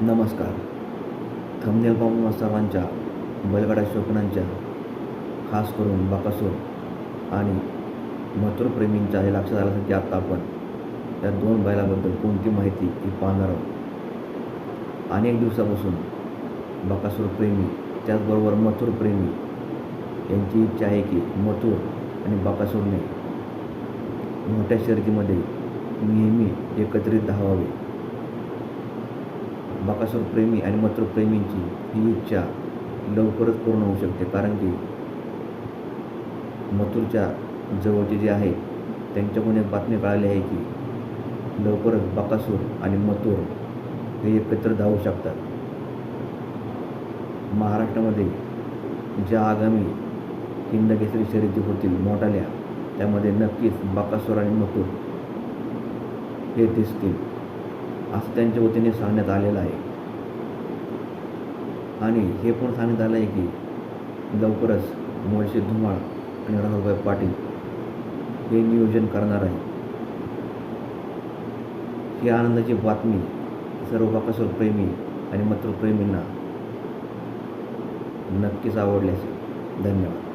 नमस्कार. थंबनेल बाबू सर्वांच्या बैलगाडा शौकीनांच्या खास करून बाकासूर आणि मथुरप्रेमींच्या हे लक्षात आलं की आत्ता आपण त्या दोन बैलाबद्दल कोणती माहिती ही पाहणार आहोत. अनेक दिवसापासून बाकासूर प्रेमी त्याचबरोबर मथुर प्रेमी यांची इच्छा आहे की मथुर आणि बाकासूरने मोठ्या शर्यतीमध्ये नेहमी एकत्रित धावावे. बकासूर प्रेमी आणि मत्रप्रेमींची ही इच्छा लवकरच पूर्ण होऊ शकते. कारण की मथुरच्या जवळचे जे आहे त्यांच्याकडून एक बातमी कळाली आहे की लवकरच बकासूर आणि मथुर हे एकत्र धावू शकतात. महाराष्ट्रामध्ये ज्या आगामी हिंदकेसरी शर्यती होतील मोठाल्या त्यामध्ये नक्कीच बकासूर आणि मथुर हे दिसतील. असं त्यांच्या वतीने सांगण्यात आलेलं आहे. आणि हे पण सांगण्यात आलं आहे की लवकरच मुळशी धुमाळ आणि राहुलभाई पाटील हे नियोजन करणार आहे. ही आनंदाची बातमी सर्व बकासूर प्रेमी आणि मत्रप्रेमींना नक्कीच आवडली असेल धन्यवाद.